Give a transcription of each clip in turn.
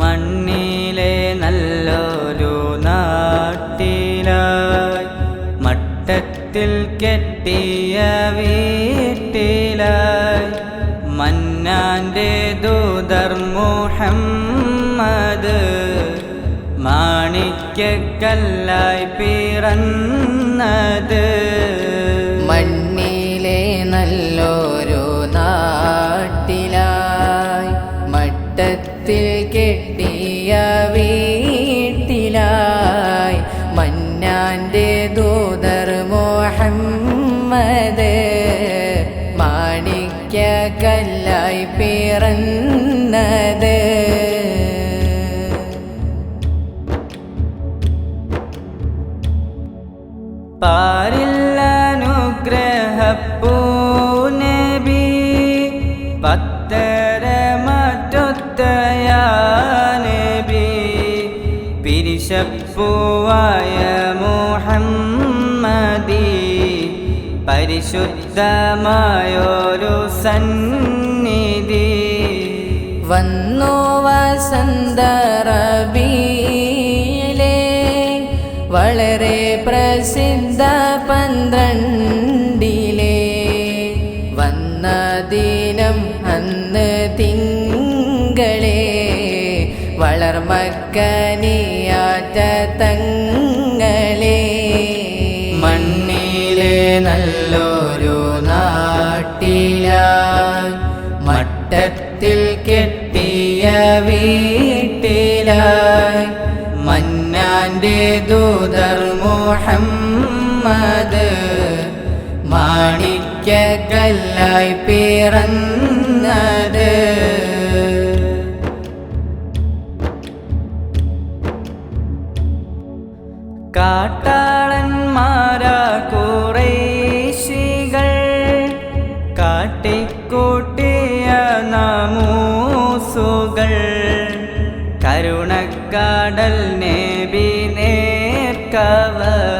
മണ്ണിലെ നല്ലൊരു നാട്ടിലായി. മട്ടത്തിൽ കെട്ടിയ വീട്ടിലായി. മന്നാന്റെ ദൂതർ മുഹമ്മദ് മാണിക്കല്ലായി പിറന്നത്. കല്ലായി പാരില്ല പാരില്ലനുഗ്രഹപ്പൂനബി പത്തര മറ്റൊത്തയാനബി പിരിശപ്പൂവായ മുഹമ്മദി പരിശുദ്ധമായൊരു സന്നിധി വസന്തറബിയിലെ വളരെ പ്രസിദ്ധ പന്ത്രണ്ടിലെ വന്ന ദിനം അന്ന് തിങ്കളെ വളർമക്കനിയാറ്റ തങ്ങളെ ദൂതർ മുഹമ്മദ് മാണിക്കല്ലായി പിറന്നത്. കാട്ടാളന്മാരാ കുറേശികൾ കാട്ടിക്കൂട്ടിയ നാമൂസുകൾ കരുണക്കാടൽ നേബി love.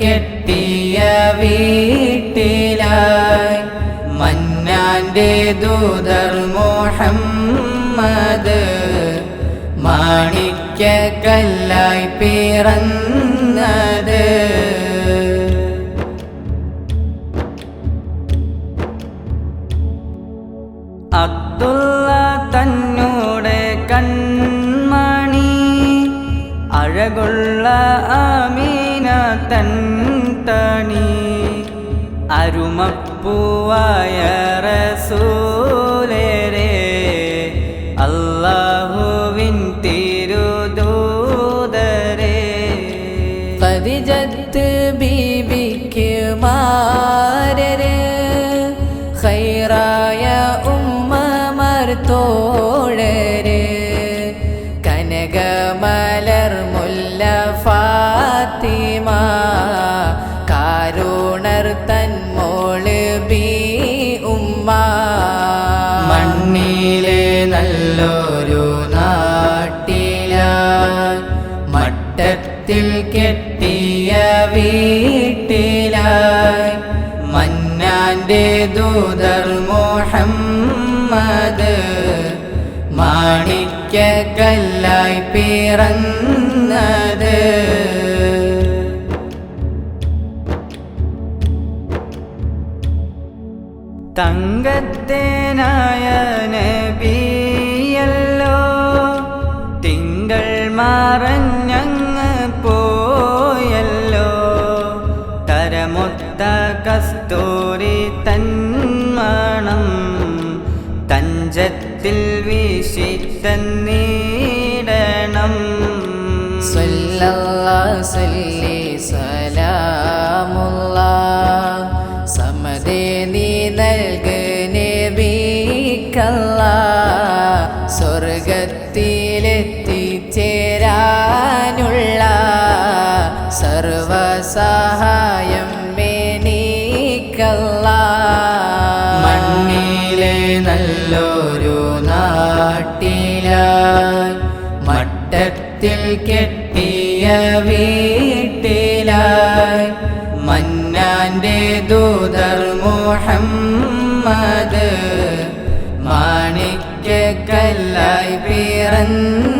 കെട്ടിയ വീട്ടിലായി മന്നാന്റെ ദൂതർ മുഹമ്മദ് മാണിക്കല്ലായി പിറന്നത്. അബ്ദുള്ള തന്നോടെ കൺമണി അഴകുള്ള ആമീന അരുമപ്പൂവായ റസൂലേരെ അല്ലാഹുവിൻ തിരുദൂതരെ. പതിജത്ത് ബീബിക്ക് മാരരെ ഖൈറായ ഉമ്മ മർത്തോഴരെ കനകമലർ മുല്ല ഫാത്തിമ മണ്ണിലെ നല്ലൊരു നാട്ടില. മട്ടത്തിൽ കെട്ടിയ വീട്ടില. മന്നാന്റെ ദൂതർ മുഹമ്മദ് മാണിക്കല്ലായി പിറന്നത്. തങ്കത്തേനായ മറഞ്ഞങ്ങ് പോയല്ലോ. തരമൊത്ത കസ്തൂരി തന്മണം തഞ്ചത്തിൽ വീശി തന്നീടണം സല്ലല്ലാ സല്ലി സർവസഹായം മേനീക്കല്ല മണ്ണിലെ നല്ലൊരു നാട്ടില മട്ടത്തിൽ കെട്ടിയ വീട്ടില മന്നാന്റെ ദൂതർ മുഹമ്മദ് മാണിക്കല്ലായി പിറന്നു